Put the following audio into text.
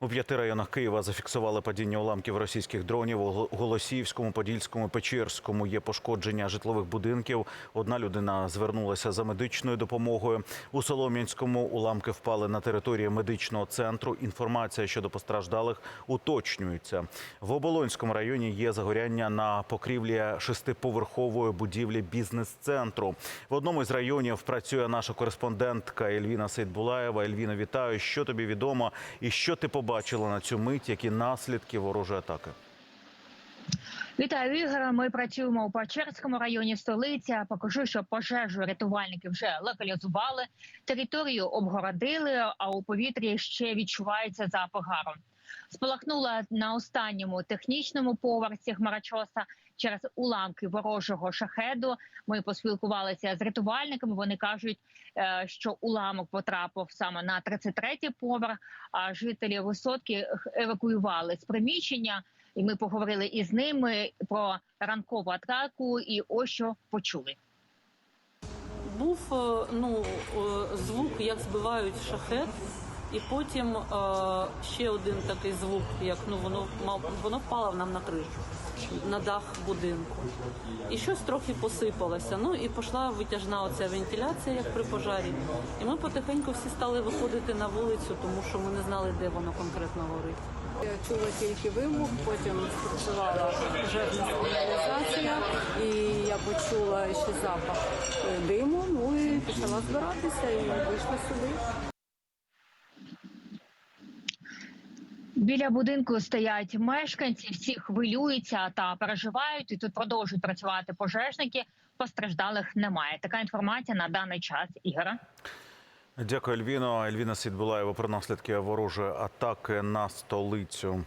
У п'яти районах Києва зафіксували падіння уламків російських дронів. У Голосіївському, Подільському, Печерському є пошкодження житлових будинків. Одна людина звернулася за медичною допомогою. У Солом'янському уламки впали на території медичного центру. Інформація щодо постраждалих уточнюється. В Оболонському районі є загоряння на покрівлі шестиповерхової будівлі бізнес-центру. В одному із районів працює наша кореспондентка Ельвіна Сейдбулаєва. Ельвіна, вітаю. Що тобі відомо і що ти побачила на цю мить? Які наслідки ворожої атаки? Вітаю Ігоре. Ми працюємо у Печерському районі столиці. Покажу, що пожежу рятувальники вже локалізували, територію обгородили, а у повітрі ще відчувається запах гару. Спалахнула на останньому технічному поверсі хмарочоса через уламки ворожого шахеду. Ми поспілкувалися з рятувальниками. Вони кажуть, е, що уламок потрапив саме на 33-й поверх. А жителі висотки евакуювали з приміщення. І ми поговорили із ними про ранкову атаку, і ось що почули. Був е, ну, е, звук, як збивають шахет, і потім е, ще один такий звук, як ну воно воно впало нам на кришу, на дах будинку. І щось трохи посипалося. Ну і пішла витяжна оця вентиляція, як при пожарі. І ми потихеньку всі стали виходити на вулицю, тому що ми не знали, де воно конкретно горить. Я чула тільки вибух, потім спрацювала пожежна сигналізація, і я почула ще запах е, диму. Ну і почала збиратися і вийшла сюди. Біля будинку стоять мешканці, всі хвилюються та переживають. І тут продовжують працювати пожежники. Постраждалих немає. Така інформація на даний час. Ігора. Дякую, Ельвіно. Ельвіна Сідбулаєва про наслідки ворожої атаки на столицю.